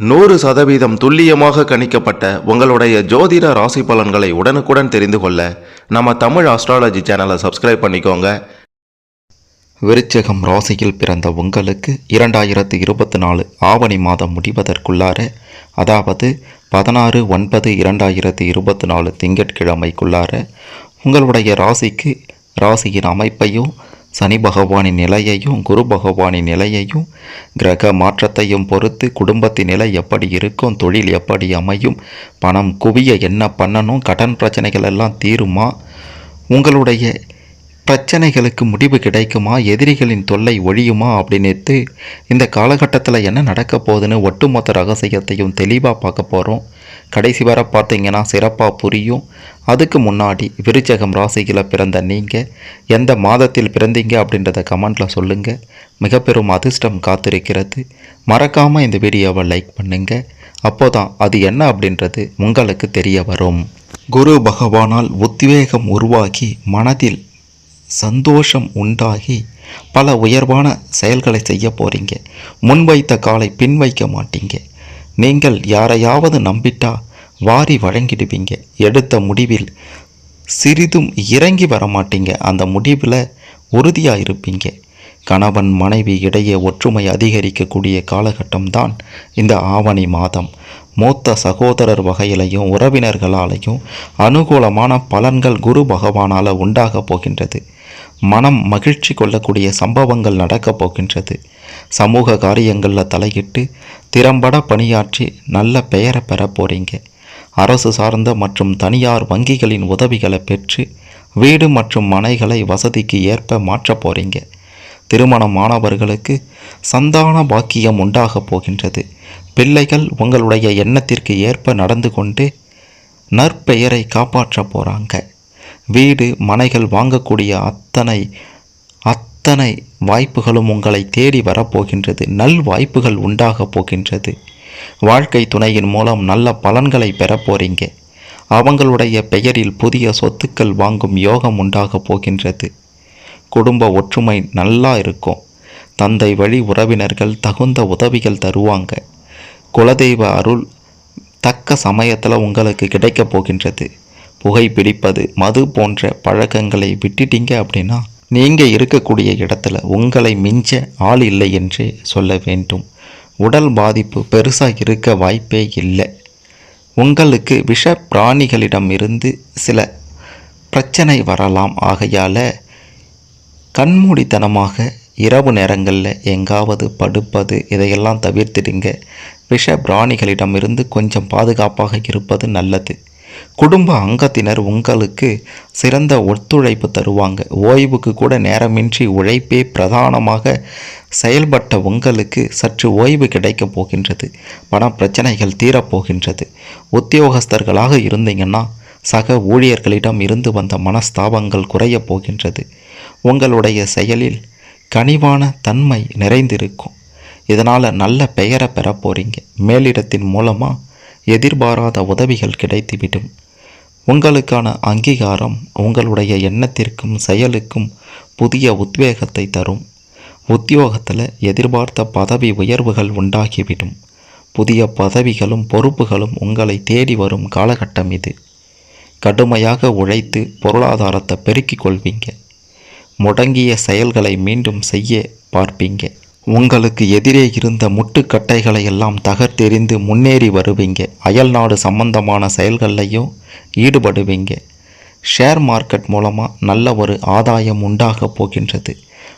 நூறு சதவீதம் துல்லியமாக கணிக்கப்பட்ட உங்களுடைய ஜோதிட ராசி பலன்களை உடனுக்குடன் தெரிந்து கொள்ள நம்ம தமிழ் ஆஸ்ட்ராலஜி சேனலை சப்ஸ்கிரைப் பண்ணிக்கோங்க. விருச்சகம் ராசியில் பிறந்த உங்களுக்கு இரண்டாயிரத்து இருபத்தி நாலு ஆவணி மாதம் முடிவதற்குள்ளார அதாவது பதினாறு ஒன்பது இரண்டாயிரத்து இருபத்தி நாலு திங்கட்கிழமைக்குள்ளார உங்களுடைய ராசிக்கு ராசியின் அமைப்பையும் சனி பகவானின் நிலையையும் குரு பகவானின் நிலையையும் கிரக மாற்றத்தையும் பொறுத்து குடும்பத்தின் நிலை எப்படி இருக்கும் தொழில் எப்படி அமையும் பணம் குவிய என்ன பண்ணணும் கடன் பிரச்சனைகள் எல்லாம் தீருமா உங்களுடைய பிரச்சனைகளுக்கு முடிவு கிடைக்குமா எதிரிகளின் தொல்லை ஒழியுமா அப்படின்னுட்டு இந்த காலகட்டத்தில் என்ன நடக்க போகுதுன்னு ஒட்டுமொத்த ரகசியத்தையும் தெளிவாக பார்க்க போகிறோம் கடைசி வர பார்த்தீங்கன்னா சிறப்பாக புரியும். அதுக்கு முன்னாடி விருச்சகம் ராசியில் பிறந்த நீங்கள் எந்த மாதத்தில் பிறந்தீங்க அப்படின்றத கமெண்ட்டில் சொல்லுங்கள் மிக பெரும் அதிர்ஷ்டம் காத்திருக்கிறது. மறக்காமல் இந்த வீடியோவை லைக் பண்ணுங்கள் அப்போ தான் அது என்ன அப்படின்றது உங்களுக்கு தெரிய வரும். குரு பகவானால் உத்வேகம் உருவாகி மனதில் சந்தோஷம் உண்டாகி பல உயர்வான செயல்களை செய்ய போறீங்க. முன்வைத்த காலை பின் வைக்க மாட்டீங்க. நீங்கள் யாரையாவது நம்பிட்டா வாரி வழங்கிடுவீங்க. எடுத்த முடிவில் சிறிதும் இறங்கி வர மாட்டீங்க அந்த முடிவில் உறுதியாக இருப்பீங்க கணவன் மனைவி இடையே ஒற்றுமை அதிகரிக்கக்கூடிய காலகட்டம்தான் இந்த ஆவணி மாதம். மூத்த சகோதரர் வகையிலையும் உறவினர்களாலையும் அனுகூலமான பலன்கள் குரு பகவானால் உண்டாகப் போகின்றது. மனம் மகிழ்ச்சி கொள்ளக்கூடிய சம்பவங்கள் நடக்கப் போகின்றது. சமூக காரியங்களில் தலையிட்டு திறம்பட பணியாற்றி நல்ல பெயரை பெற போகிறீங்க அரசு சார்ந்த மற்றும் தனியார் வங்கிகளின் உதவிகளை பெற்று வீடு மற்றும் மனைகளை வசதிக்கு ஏற்ப மாற்றப் போகிறீங்க திருமணமானவர்களுக்கு சந்தான பாக்கியம் உண்டாக போகின்றது. பிள்ளைகள் உங்களுடைய எண்ணத்திற்கு ஏற்ப நடந்து கொண்டு நற்பெயரை காப்பாற்ற போகிறாங்க வீடு மனைகள் வாங்கக்கூடிய அத்தனை அத்தனை வாய்ப்புகளும் உங்களை தேடி வரப்போகின்றது. நல் வாய்ப்புகள் உண்டாக போகின்றது. வாழ்க்கை துணையின் மூலம் நல்ல பலன்களை பெற போறீங்க. அவங்களுடைய பெயரில் புதிய சொத்துக்கள் வாங்கும் யோகம் உண்டாக போகின்றது. குடும்ப ஒற்றுமை நல்லா இருக்கும். தந்தை வழி உறவினர்கள் தகுந்த உதவிகள் தருவாங்க. குலதெய்வ அருள் தக்க சமயத்தில் உங்களுக்கு கிடைக்கப் போகின்றது. புகைப்பிடிப்பது மது போன்ற பழக்கங்களை விட்டுட்டீங்க அப்படின்னா நீங்கள் இருக்கக்கூடிய இடத்துல உங்களை மிஞ்ச ஆள் இல்லை என்றே சொல்ல வேண்டும். உடல் பாதிப்பு பெருசாக இருக்க வாய்ப்பே இல்லை. உங்களுக்கு விஷ பிராணிகளிடம் இருந்து சில பிரச்சனை வரலாம். ஆகையால் கண்மூடித்தனமாக இரவு நேரங்களில் எங்காவது படுப்பது இதையெல்லாம் தவிர்த்திடுங்க. விஷ பிராணிகளிடமிருந்து கொஞ்சம் பாதுகாப்பாக இருப்பது நல்லது. குடும்ப அங்கத்தினர் உங்களுக்கு சிறந்த ஒத்துழைப்பு தருவாங்க. ஓய்வுக்கு கூட நேரமின்றி உழைப்பே பிரதானமாக செயல்பட்ட உங்களுக்கு சற்று ஓய்வு கிடைக்கப் போகின்றது. பண பிரச்சனைகள் தீரப்போகின்றது. உத்தியோகஸ்தர்களாக இருந்தீங்கன்னா சக ஊழியர்களிடம் இருந்து வந்த மனஸ்தாபங்கள் குறையப் போகின்றது. உங்களுடைய செயலில் கனிவான தன்மை நிறைந்திருக்கும். இதனால் நல்ல பெயரை பெற போகிறீங்க மேலிடத்தின் மூலமாக எதிர்பாராத உதவிகள் கிடைத்துவிடும். உங்களுக்கான அங்கீகாரம் உங்களுடைய எண்ணத்திற்கும் செயலுக்கும் புதிய உத்வேகத்தை தரும். உத்தியோகத்தில் எதிர்பார்த்த பதவி உயர்வுகள் உண்டாகிவிடும். புதிய பதவிகளும் பொறுப்புகளும் உங்களை தேடி வரும் காலகட்டம் இது. கடுமையாக உழைத்து பொருளாதாரத்தை பெருக்கிக் கொள்வீங்க. முடங்கிய செயல்களை மீண்டும் செய்ய பார்ப்பீங்க. உங்களுக்கு எதிரே இருந்த முட்டுக்கட்டைகளை எல்லாம் தகர்த்தெறிந்து முன்னேறி வருவீங்க. அயல்நாடு சம்பந்தமான செயல்கள்லையும் ஈடுபடுவீங்க. ஷேர் மார்க்கெட் மூலமாக நல்ல ஒரு ஆதாயம் உண்டாகப் போகின்றது.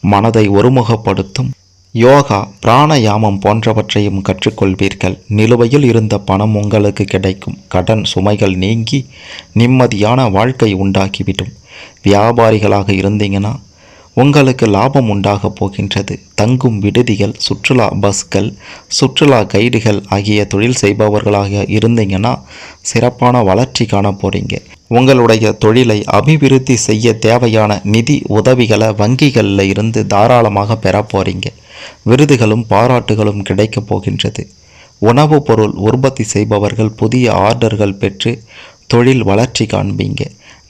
மனதை ஒருமுகப்படுத்தும். யோகா பிராணயாமம் போன்றவற்றையும் கற்றுக்கொள்வீர்கள். நிலுவையில் இருந்த பணம் உங்களுக்கு கிடைக்கும். கடன் சுமைகள் நீங்கி நிம்மதியான வாழ்க்கை உண்டாக்கிவிடும் வியாபாரிகளாக இருந்தீங்கன்னா உங்களுக்கு லாபம் உண்டாக போகின்றது. தங்கும் விடுதிகள் சுற்றுலா பஸ்கள் சுற்றுலா கைடுகள் ஆகிய தொழில் செய்பவர்களாக இருந்தீங்கன்னா சிறப்பான வளர்ச்சி காண போகிறீங்க உங்களுடைய தொழிலை அபிவிருத்தி செய்ய தேவையான நிதி உதவிகளை வங்கிகளில் இருந்து தாராளமாக பெற போகிறீங்க விருதுகளும் பாராட்டுகளும் கிடைக்கப் போகின்றது. உணவுப் பொருள் உற்பத்தி செய்பவர்கள் புதிய ஆர்டர்கள் பெற்று தொழில் வளர்ச்சி காண்பீங்க.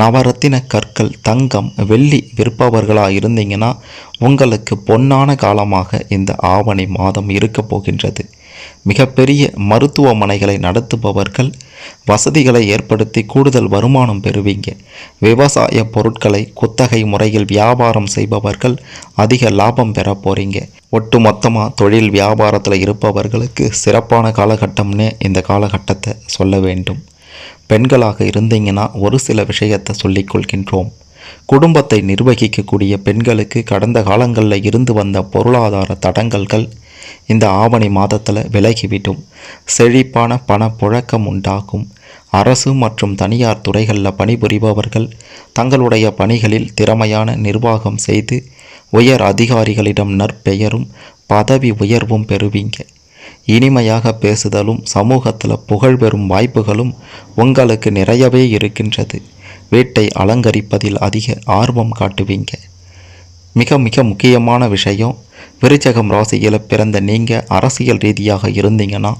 நவரத்தின கற்கள் தங்கம் வெள்ளி விற்பவர்களாக இருந்தீங்கன்னா உங்களுக்கு பொன்னான காலமாக இந்த ஆவணி மாதம் இருக்கப் போகின்றது. மிகப்பெரிய மருத்துவமனைகளை நடத்துபவர்கள் வசதிகளை ஏற்படுத்தி கூடுதல் வருமானம் பெறுவீங்க. விவசாய பொருட்களை குத்தகை முறையில் வியாபாரம் செய்பவர்கள் அதிக லாபம் பெற போகிறீங்க ஒட்டுமொத்தமாக தொழில் வியாபாரத்தில் இருப்பவர்களுக்கு சிறப்பான காலகட்டம்னே இந்த காலகட்டத்தை சொல்ல வேண்டும். பெண்களாக இருந்தீங்கன்னா ஒரு சில விஷயத்தை சொல்லிக் கொள்கின்றோம். குடும்பத்தை நிர்வகிக்கக்கூடிய பெண்களுக்கு கடந்த காலங்களில் இருந்து வந்த பொருளாதார தடங்கல்கள் இந்த ஆவணி மாதத்தில் விலகிவிடும். செழிப்பான பண புழக்கம் உண்டாகும். அரசு மற்றும் தனியார் துறைகளில் பணிபுரிபவர்கள் தங்களுடைய பணிகளில் திறமையான நிர்வாகம் செய்து உயர் அதிகாரிகளிடம் நற்பெயரும் பதவி உயர்வும் பெறுவீங்க. இனிமையாக பேசுதலும் சமூகத்தில் புகழ் பெறும் வாய்ப்புகளும் உங்களுக்கு நிறையவே இருக்கின்றது. வீட்டை அலங்கரிப்பதில் அதிக ஆர்வம் காட்டுவீங்க. மிக மிக முக்கியமான விஷயம் விருச்சகம் ராசியில் பிறந்த நீங்கள் அரசியல் ரீதியாக இருந்தீங்கன்னா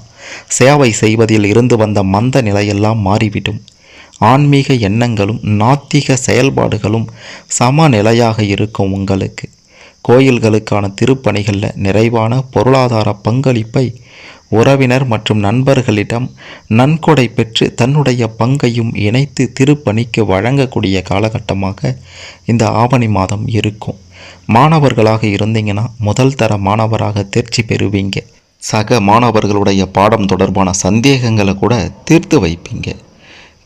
சேவை செய்வதில் இருந்து வந்த மந்த நிலையெல்லாம் மாறிவிடும். ஆன்மீக எண்ணங்களும் நாத்திக செயல்பாடுகளும் சமநிலையாக இருக்கும் உங்களுக்கு. கோயில்களுக்கான திருப்பணிகளில் நிறைவான பொருளாதார பங்களிப்பை உறவினர் மற்றும் நண்பர்களிடம் நன்கொடை பெற்று தன்னுடைய பங்கையும் இணைத்து திருப்பணிக்கு வழங்கக்கூடிய காலகட்டமாக இந்த ஆவணி மாதம் இருக்கும். மாணவர்களாக இருந்தீங்கன்னா முதல் தர மாணவராக தேர்ச்சி பெறுவீங்க. சக மாணவர்களுடைய பாடம் தொடர்பான சந்தேகங்களை கூட தீர்த்து வைப்பீங்க.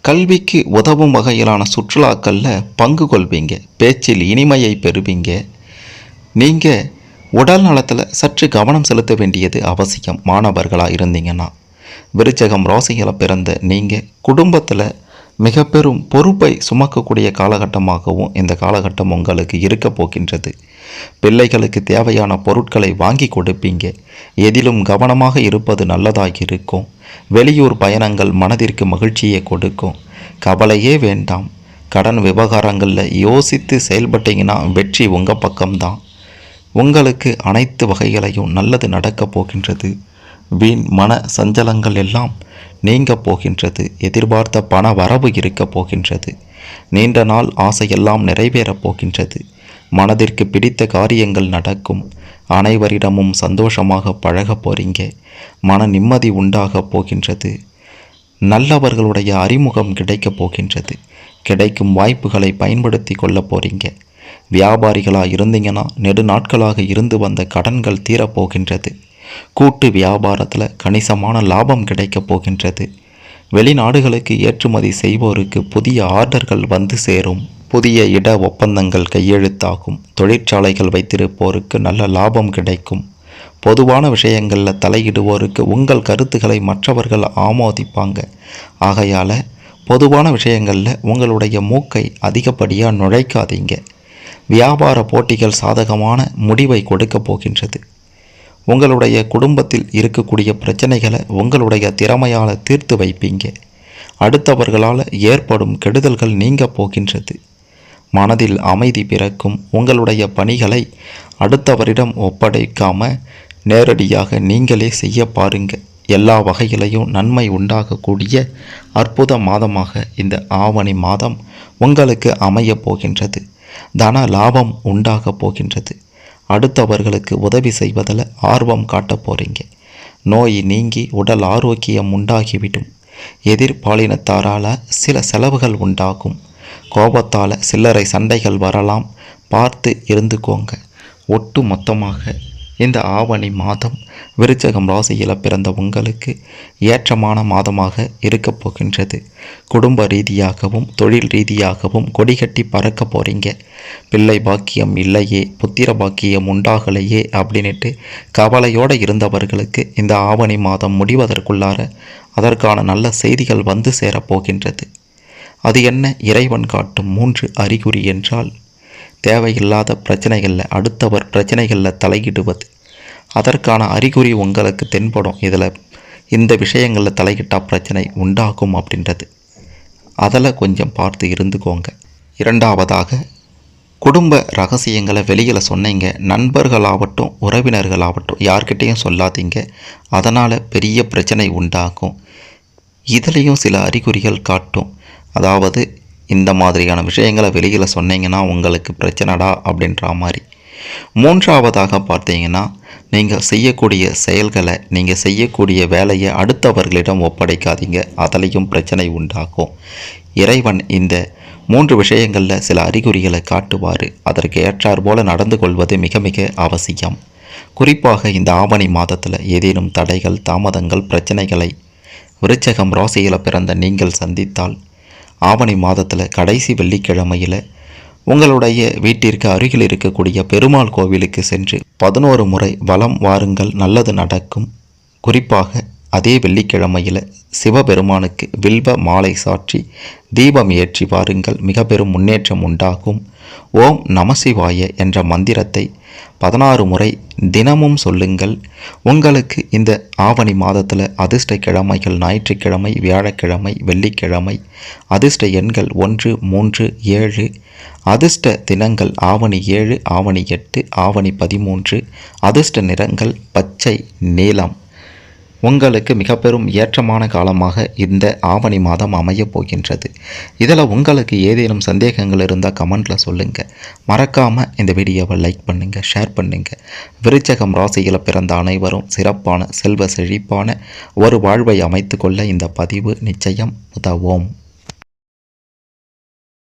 கல்விக்கு உதவும் வகையிலான சுற்றுலாக்களில் பங்கு கொள்வீங்க. பேச்சில் இனிமையை பெறுவீங்க. நீங்கள் உடல் நலத்தில் சற்று கவனம் செலுத்த வேண்டியது அவசியம். மாணவர்களாக இருந்தீங்கன்னா விருச்சகம் ராசியில் பிறந்த நீங்கள் குடும்பத்தில் மிக பெரும் பொறுப்பை சுமக்கக்கூடிய காலகட்டமாகவும் இந்த காலகட்டம் உங்களுக்கு இருக்க போகின்றது. பிள்ளைகளுக்கு தேவையான பொருட்களை வாங்கி கொடுப்பீங்க. எதிலும் கவனமாக இருப்பது நல்லதாக இருக்கும். வெளியூர் பயணங்கள் மனதிற்கு மகிழ்ச்சியை கொடுக்கும். கவலையே வேண்டாம். கடன் விவகாரங்களில் யோசித்து செயல்பட்டீங்கன்னா வெற்றி உங்கள் பக்கம்தான். உங்களுக்கு அனைத்து வகைகளையும் நல்லது நடக்கப் போகின்றது. வீண் மன சஞ்சலங்கள் எல்லாம் நீங்க போகின்றது. எதிர்பார்த்த பண வரவு இருக்கப் போகின்றது. நீண்ட நாள் ஆசையெல்லாம் நிறைவேறப் போகின்றது. மனதிற்கு பிடித்த காரியங்கள் நடக்கும். அனைவரிடமும் சந்தோஷமாக பழகப் போறீங்க. மன நிம்மதி உண்டாகப் போகின்றது. நல்லவர்களுடைய அறிமுகம் கிடைக்கப் போகின்றது. கிடைக்கும் வாய்ப்புகளை பயன்படுத்தி கொள்ளப் போகிறீங்க வியாபாரிகளாக இருந்தீங்கன்னா நெடு நாட்களாக இருந்து வந்த கடன்கள் தீரப்போகின்றது. கூட்டு வியாபாரத்தில் கணிசமான லாபம் கிடைக்கப் போகின்றது. வெளிநாடுகளுக்கு ஏற்றுமதி செய்வோருக்கு புதிய ஆர்டர்கள் வந்து சேரும். புதிய இட ஒப்பந்தங்கள் கையெழுத்தாகும். தொழிற்சாலைகள் வைத்திருப்போருக்கு நல்ல லாபம் கிடைக்கும். பொதுவான விஷயங்களில் தலையிடுவோருக்கு உங்கள் கருத்துக்களை மற்றவர்கள் ஆமோதிப்பாங்க. ஆகையால் பொதுவான விஷயங்களில் உங்களுடைய மூக்கை அதிகப்படியாக நுழைக்காதீங்க. வியாபார போட்டிகள் சாதகமான முடிவை கொடுக்க போகின்றது. உங்களுடைய குடும்பத்தில் இருக்கக்கூடிய பிரச்சனைகளை உங்களுடைய திறமையால் தீர்த்து வைப்பீங்க. அடுத்தவர்களால் ஏற்படும் கெடுதல்கள் நீங்க போகின்றது. மனதில் அமைதி பிறக்கும் உங்களுடைய பணிகளை அடுத்தவரிடம் ஒப்படைக்காம நேரடியாக நீங்களே செய்ய பாருங்க. எல்லா வகையிலையும் நன்மை உண்டாகக்கூடிய அற்புத மாதமாக இந்த ஆவணி மாதம் உங்களுக்கு அமையப் போகின்றது. தன லாபம் உண்டாகப் போகின்றது. அடுத்தவர்களுக்கு உதவி செய்வதில் ஆர்வம் காட்டப் போகிறீங்க நோய் நீங்கி உடல் ஆரோக்கியம் உண்டாகிவிடும். எதிர்பாலினத்தாரால் சில செலவுகள் உண்டாகும். கோபத்தால் சில்லறை சண்டைகள் வரலாம். பார்த்து இருந்துக்கோங்க. ஒட்டு மொத்தமாக இந்த ஆவணி மாதம் விருச்சகம் ராசியில் பிறந்த உங்களுக்கு ஏற்றமான மாதமாக இருக்கப் போகின்றது. குடும்ப ரீதியாகவும் தொழில் ரீதியாகவும் கொடிகட்டி பறக்க போகிறீங்க பிள்ளை பாக்கியம் இல்லையே புத்திர பாக்கியம் உண்டாகலையே அப்படின்ட்டு கவலையோடு இருந்தவர்களுக்கு இந்த ஆவணி மாதம் முடிவதற்குள்ளார அதற்கான நல்ல செய்திகள் வந்து சேரப்போகின்றது அது என்ன? இறைவன் காட்டும் மூன்று அறிகுறி என்றால் தேவையில்லாத பிரச்சனைகளில் அடுத்தவர் பிரச்சனைகளில் தலையிடுவது. அதற்கான அறிகுறி உங்களுக்கு தென்படும். இதில் இந்த விஷயங்களில் தலையிட்டால் பிரச்சனை உண்டாகும் அப்படின்றது. அதில் கொஞ்சம் பார்த்து இருந்துக்கோங்க. இரண்டாவதாக குடும்ப ரகசியங்களை வெளியில் சொன்னீங்க. நண்பர்களாகட்டும் உறவினர்களாகட்டும் யார்கிட்டேயும் சொல்லாதீங்க. அதனால் பெரிய பிரச்சனை உண்டாகும். இதுலேயும் சில அறிகுறிகள் காட்டும். அதாவது இந்த மாதிரியான விஷயங்களை வெளியில் சொன்னீங்கன்னா உங்களுக்கு பிரச்சனைடா அப்படின்ற மாதிரி. மூன்றாவதாக பார்த்தீங்கன்னா நீங்கள் செய்யக்கூடிய செயல்களை நீங்கள் செய்யக்கூடிய வேலையை அடுத்தவர்களிடம் ஒப்படைக்காதீங்க. அதிலையும் பிரச்சனை உண்டாகும். இறைவன் இந்த மூன்று விஷயங்களில் சில அறிகுறிகளை காட்டுவார். அதற்கு ஏற்றார் போல நடந்து கொள்வது மிக மிக அவசியம். குறிப்பாக இந்த ஆவணி மாதத்தில் ஏதேனும் தடைகள் தாமதங்கள் பிரச்சனைகளை விருச்சகம் ராசியில் பிறந்த நீங்கள் சந்தித்தால் ஆவணி மாதத்தில் கடைசி வெள்ளிக்கிழமையில் உங்களுடைய வீட்டிற்கு அருகில் இருக்கக்கூடிய பெருமாள் கோவிலுக்கு சென்று பதினோரு முறை வலம் வாருங்கள் நல்லது நடக்கும். குறிப்பாக அதே வெள்ளிக்கிழமையில் சிவபெருமானுக்கு வில்வ மாலை சாற்றி தீபம் ஏற்றி வாருங்கள் மிக பெரும் முன்னேற்றம் உண்டாகும். ஓம் நமசிவாய என்ற மந்திரத்தை பதினாறு முறை தினமும் சொல்லுங்கள். உங்களுக்கு இந்த ஆவணி மாதத்தில் அதிர்ஷ்ட கிழமைகள் ஞாயிற்றுக்கிழமை வியாழக்கிழமை வெள்ளிக்கிழமை அதிர்ஷ்ட எண்கள் ஒன்று மூன்று ஏழு அதிர்ஷ்ட தினங்கள் ஆவணி ஏழு ஆவணி எட்டு ஆவணி பதிமூன்று அதிர்ஷ்ட நிறங்கள் பச்சை நீலம். உங்களுக்கு மிக பெரும் ஏற்றமான காலமாக இந்த ஆவணி மாதம் அமையப் போகின்றது. இதில் உங்களுக்கு ஏதேனும் சந்தேகங்கள் இருந்தால் கமெண்ட்டில் சொல்லுங்கள் மறக்காமல் இந்த வீடியோவை லைக் பண்ணுங்கள் ஷேர் பண்ணுங்கள் விருச்சகம் ராசியில் பிறந்த அனைவரும் சிறப்பான செல்வ செழிப்பான ஒரு வாழ்வை அமைத்து கொள்ள இந்த பதிவு நிச்சயம் உதவும்.